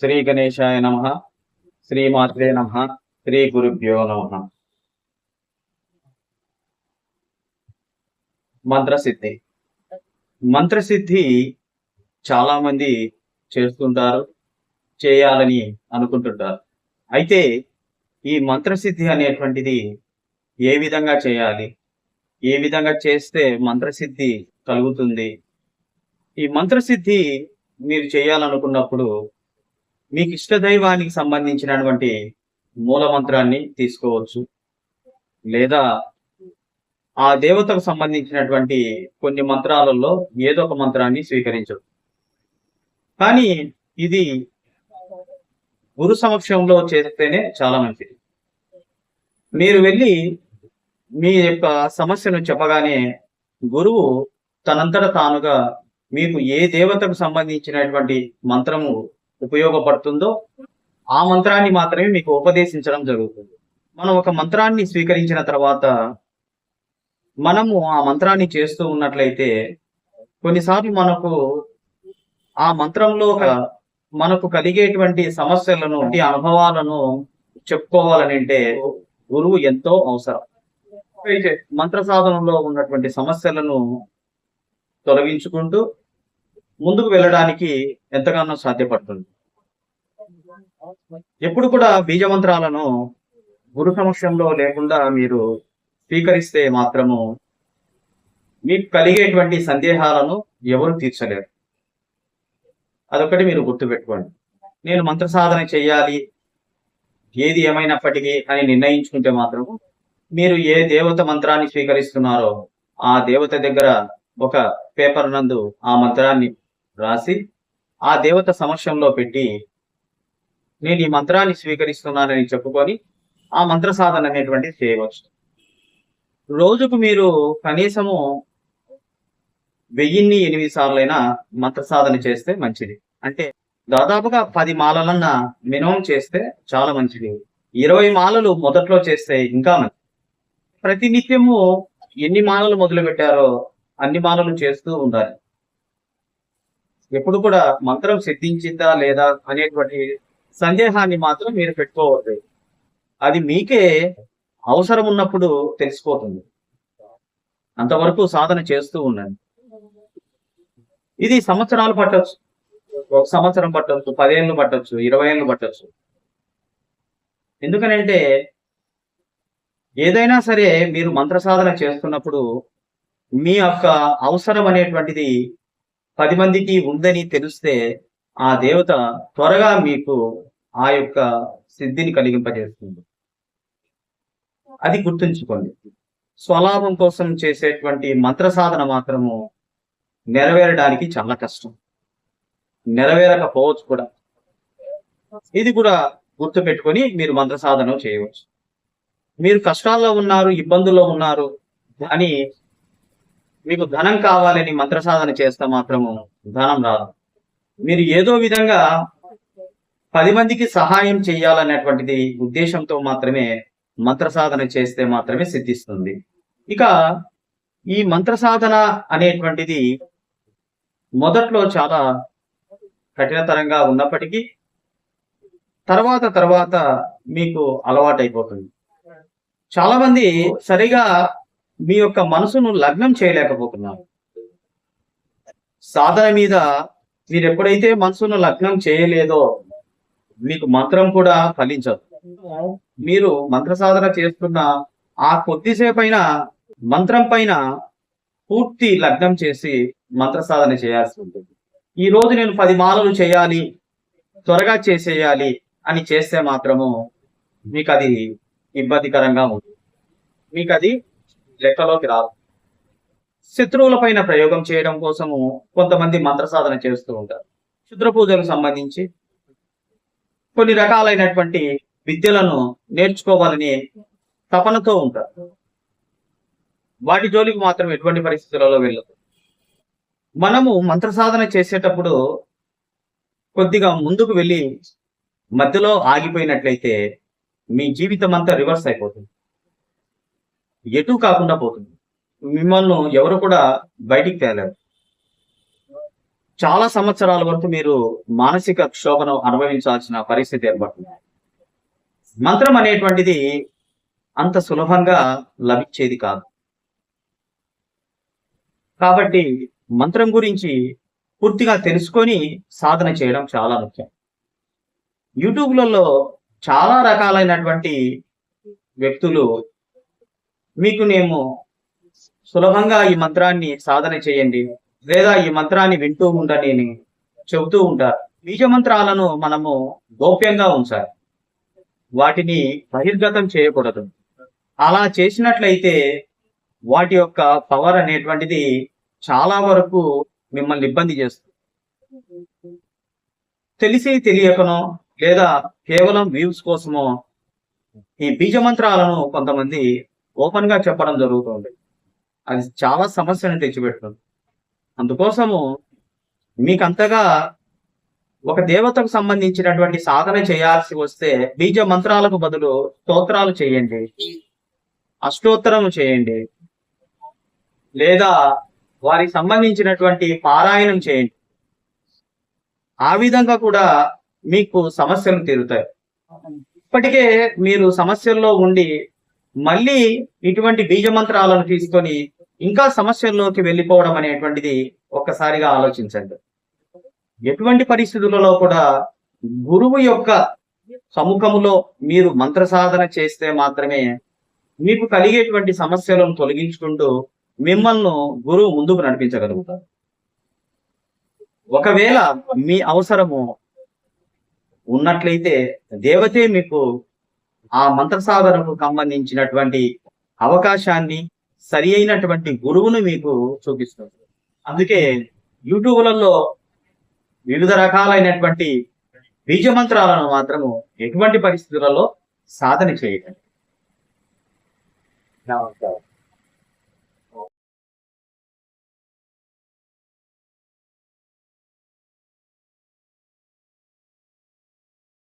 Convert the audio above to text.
శ్రీ గణేశాయ నమ. శ్రీ మాత్రే నమ. శ్రీ గురుభ్యో నమ. మంత్రసిద్ధి. మంత్రసిద్ధి చాలా మంది చేస్తుంటారు చేయాలని అనుకుంటుంటారు. అయితే ఈ మంత్రసిద్ధి అనేటువంటిది ఏ విధంగా చేయాలి? ఏ విధంగా చేస్తే మంత్రసిద్ధి కలుగుతుంది? ఈ మంత్రసిద్ధి మీరు చేయాలనుకున్నప్పుడు మీకు ఇష్ట దైవానికి సంబంధించినటువంటి మూల మంత్రాన్ని తీసుకోవచ్చు. లేదా ఆ దేవతకు సంబంధించినటువంటి కొన్ని మంత్రాలలో ఏదో ఒక మంత్రాన్ని స్వీకరించవచ్చు కానీ ఇది గురు సమక్షంలో చేస్తేనే చాలా మంచిది. మీరు వెళ్ళి మీ యొక్క సమస్యను చెప్పగానే గురువు తనంతట తానుగా మీకు ఏ దేవతకు సంబంధించినటువంటి మంత్రము ఉపయోగపడుతుందో ఆ మంత్రాన్ని మాత్రమే మీకు ఉపదేశించడం జరుగుతుంది. మనం ఒక మంత్రాన్ని స్వీకరించిన తర్వాత మనము ఆ మంత్రాన్ని చేస్తూ ఉన్నట్లయితే కొన్నిసార్లు మనకు ఆ మంత్రంలో ఒక మనకు కలిగేటువంటి సమస్యలను అనుభవాలను చెప్పుకోవాలని అంటే గురువు ఎంతో అవసరం. మంత్ర సాధనలో ఉన్నటువంటి సమస్యలను తొలగించుకుంటూ ముందుకు వెళ్ళడానికి ఎంతగానో సాధ్యపడుతుంది. ఎప్పుడు కూడా బీజ మంత్రాలను గురు సమక్షంలో లేకుండా మీరు స్వీకరిస్తే మాత్రము మీకు కలిగేటువంటి సందేహాలను ఎవరు తీర్చలేరు. అదొకటి మీరు గుర్తుపెట్టుకోండి. నేను మంత్ర సాధన చేయాలి ఏది ఏమైనప్పటికీ అని నిర్ణయించుకుంటే మాత్రము మీరు ఏ దేవత మంత్రాన్ని స్వీకరిస్తున్నారో ఆ దేవత దగ్గర ఒక పేపర్ నందు ఆ మంత్రాన్ని రాసి ఆ దేవత సమక్షంలో పెట్టి నేను ఈ మంత్రాన్ని స్వీకరిస్తున్నానని చెప్పుకొని ఆ మంత్ర సాధన అనేటువంటిది చేయవచ్చు. రోజుకు మీరు కనీసము వెయ్యిన్ని ఎనిమిది సార్లైనా మంత్ర సాధన చేస్తే మంచిది. అంటే దాదాపుగా పది మాలలన్నా మినిమం చేస్తే చాలా మంచిది. ఇరవై మాలలు మొదట్లో చేస్తే ఇంకా మంచిది. ప్రతి నిత్యము ఎన్ని మాలలు మొదలు పెట్టారో అన్ని మాలలు చేస్తూ ఉండాలి. ఎప్పుడు కూడా మంత్రం సిద్ధించిందా లేదా అనేటువంటి సందేహాన్ని మాత్రం మీరు పెట్టుకోవద్దు. అది మీకే అవసరం ఉన్నప్పుడు తెలిసిపోతుంది. అంతవరకు సాధన చేస్తూ ఉండండి. ఇది సంవత్సరాలు పట్టచ్చు. ఒక సంవత్సరం పట్టొచ్చు పదేళ్ళు పట్టవచ్చు ఇరవై ఏళ్ళు పట్టవచ్చు ఎందుకనంటే ఏదైనా సరే మీరు మంత్ర సాధన చేస్తున్నప్పుడు మీ యొక్క అవసరం అనేటువంటిది పది మందికి ఉందని తెలిస్తే ఆ దేవత త్వరగా మీకు ఆ యొక్క సిద్ధిని కలిగింపజేస్తుంది. అది గుర్తుంచుకోండి. స్వలాభం కోసం చేసేటువంటి మంత్ర సాధన మాత్రము నెరవేరడానికి చాలా కష్టం. నెరవేరకపోవచ్చు కూడా. ఇది కూడా గుర్తు పెట్టుకొని మీరు మంత్ర సాధన చేయవచ్చు. మీరు కష్టాల్లో ఉన్నారు ఇబ్బందుల్లో ఉన్నారు అని మీకు ధనం కావాలని మంత్ర సాధన చేస్తే మాత్రము ధనం రాదు. మీరు ఏదో విధంగా పది మందికి సహాయం చేయాలనేటువంటిది ఉద్దేశంతో మాత్రమే మంత్ర సాధన చేస్తే మాత్రమే సిద్ధిస్తుంది. ఇక ఈ మంత్ర సాధన అనేటువంటిది మొదట్లో చాలా కఠినతరంగా ఉన్నప్పటికీ తర్వాత తర్వాత మీకు అలవాటైపోతుంది. చాలా మంది సరిగా మీ యొక్క మనసును లగ్నం చేయలేకపోతున్నారు సాధన మీద మీరు ఎప్పుడైతే మనసును లగ్నం చేయలేదో మీకు మంత్రం కూడా ఫలించదు. మీరు మంత్ర సాధన చేస్తున్న ఆ కొద్దిసేపైన మంత్రం పైన పూర్తి లగ్నం చేసి మంత్ర సాధన చేయాల్సి ఉంటుంది. ఈ రోజు నేను పది మాలలు చేయాలి త్వరగా చేసేయాలి అని చేస్తే మాత్రము మీకు అది ఇబ్బందికరంగా ఉంటుంది. మీకు అది లెక్కలోకి రాదు. శత్రువుల పైన ప్రయోగం చేయడం కోసము కొంతమంది మంత్ర సాధన చేస్తూ ఉంటారు. క్షుద్ర పూజలకు సంబంధించి కొన్ని రకాలైనటువంటి విద్యలను నేర్చుకోవాలని తపనతో ఉంటారు. వాటి జోలికి మాత్రం ఎటువంటి పరిస్థితులలో వెళ్ళదు. మనము మంత్ర సాధన చేసేటప్పుడు కొద్దిగా ముందుకు వెళ్ళి మధ్యలో ఆగిపోయినట్లయితే మీ జీవితం అంతా రివర్స్ అయిపోతుంది. ఎటు కాకుండా పోతుంది. మిమ్మల్ని ఎవరు కూడా బయటికి తేలేరు. చాలా సంవత్సరాల వరకు మీరు మానసిక క్షోభను అనుభవించాల్సిన పరిస్థితి ఏర్పడుతుంది. మంత్రం అనేటువంటిది అంత సులభంగా లభించేది కాదు. కాబట్టి మంత్రం గురించి పూర్తిగా తెలుసుకొని సాధన చేయడం చాలా ముఖ్యం. యూట్యూబ్లలో చాలా రకాలైనటువంటి వ్యక్తులు మీకు మేము సులభంగా ఈ మంత్రాన్ని సాధన చేయండి. లేదా ఈ మంత్రాన్ని వింటూ ఉండని చెబుతూ ఉంటారు. బీజ మంత్రాలను మనము గోప్యంగా ఉంచాలి. వాటిని బహిర్గతం చేయకూడదు. అలా చేసినట్లయితే వాటి యొక్క పవర్ అనేటువంటిది చాలా వరకు మిమ్మల్ని ఇబ్బంది చేస్తుంది. తెలిసి తెలియకనో లేదా కేవలం వ్యూస్ కోసమో ఈ బీజ మంత్రాలను కొంతమంది ఓపెన్గా చెప్పడం జరుగుతుంది. అది చాలా సమస్యను తెచ్చిపెడుతుంది అందుకోసము మీకు అంతగా ఒక దేవతకు సంబంధించినటువంటి సాధన చేయాల్సి వస్తే బీజ మంత్రాలకు బదులు స్తోత్రాలు చేయండి. అష్టోత్తరం చేయండి. లేదా వారికి సంబంధించినటువంటి పారాయణం చేయండి. ఆ విధంగా కూడా మీకు సమస్యలు తీరుతాయి. ఇప్పటికే మీరు సమస్యల్లో ఉండి మళ్ళీ ఇటువంటి బీజ మంత్రాలను తీసుకొని ఇంకా సమస్యల్లోకి వెళ్ళిపోవడం అనేటువంటిది ఒక్కసారిగా ఆలోచించండి. ఎటువంటి పరిస్థితులలో కూడా గురువు యొక్క సముఖములో మీరు మంత్ర సాధన చేస్తే మాత్రమే మీకు కలిగేటువంటి సమస్యలను తొలగించుకుంటూ మిమ్మల్ని గురువు ముందుకు నడిపించగలుగుతారు ఒకవేళ మీ అవసరము ఉన్నట్లయితే దేవతే మీకు ఆ మంత్ర సాధనకు సంబంధించినటువంటి అవకాశాన్ని సరి అయినటువంటి గురువును మీకు చూపిస్తుంది. అందుకే యూట్యూబ్లలో వివిధ రకాలైనటువంటి బీజ మంత్రాలను మాత్రము ఎటువంటి పరిస్థితులలో సాధన చేయకండి నమస్కారం.